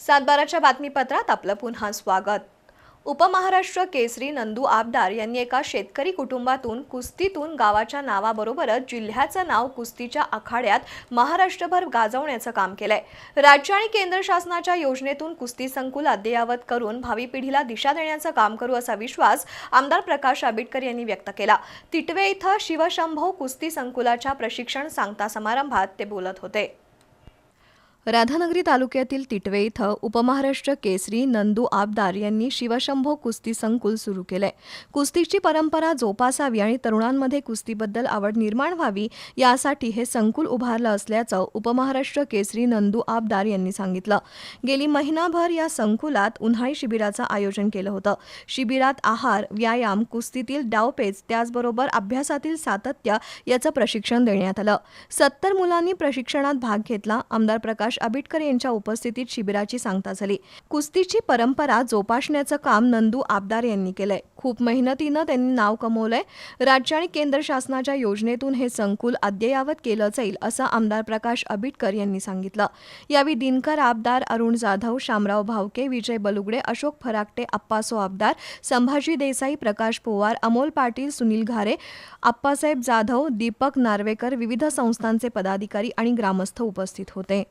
सातबाराच्या बातमीपत्रात आपलं पुन्हा स्वागत. उपमहाराष्ट्र केसरी नंदू आबदार यांनी एका शेतकरी कुटुंबातून कुस्तीतून गावाच्या नावाबरोबरच जिल्ह्याचं नाव कुस्तीच्या आखाड्यात महाराष्ट्रभर गाजवण्याचं काम केलंय. राज्य आणि केंद्र शासनाच्या योजनेतून कुस्ती संकुल अद्ययावत करून भावी पिढीला दिशा देण्याचं काम करू असा विश्वास आमदार प्रकाश आंबेडकर यांनी व्यक्त केला. तिटवे इथं शिवशंभो कुस्ती संकुलाच्या प्रशिक्षण सांगता समारंभात ते बोलत होते. राधानगरी तालुक्यातील तिटवे इथं उपमहाराष्ट्र केसरी नंदू आबदार यांनी शिवशंभो कुस्ती संकुल सुरू केलंय. कुस्तीची परंपरा जोपासावी आणि तरुणांमध्ये कुस्तीबद्दल आवड निर्माण व्हावी यासाठी हे संकुल उभारलं असल्याचं उपमहाराष्ट्र केसरी नंदू आबदार यांनी सांगितलं. गेली महिनाभर या संकुलात उन्हाळी शिबिराचं आयोजन केलं होतं. शिबिरात आहार व्यायाम कुस्तीतील डावपेच त्याचबरोबर अभ्यासातील सातत्य याचं प्रशिक्षण देण्यात आलं. सत्तर मुलांनी प्रशिक्षणात भाग घेतला. आमदार प्रकाश आंबेडकर यांच्या उपस्थितीत शिबिराची सांगता झाली. कुस्तीची परंपरा जोपासण्याचं काम नंदू आबदार यांनी केलंय. खूप मेहनतीनं त्यांनी नाव कमवलंय. राज्य आणि केंद्र शासनाच्या योजनेतून हे संकुल अद्ययावत केलं जाईल असं आमदार प्रकाश आबिटकर यांनी सांगितलं. यावेळी दिनकर आबदार अरुण जाधव शामराव भावके विजय बलुगडे अशोक फराकटे अप्पासो आबदार संभाजी देसाई प्रकाश पोवार अमोल पाटील सुनील घारे आप्पासाहेब जाधव दीपक नार्वेकर विविध संस्थांचे पदाधिकारी आणि ग्रामस्थ उपस्थित होते.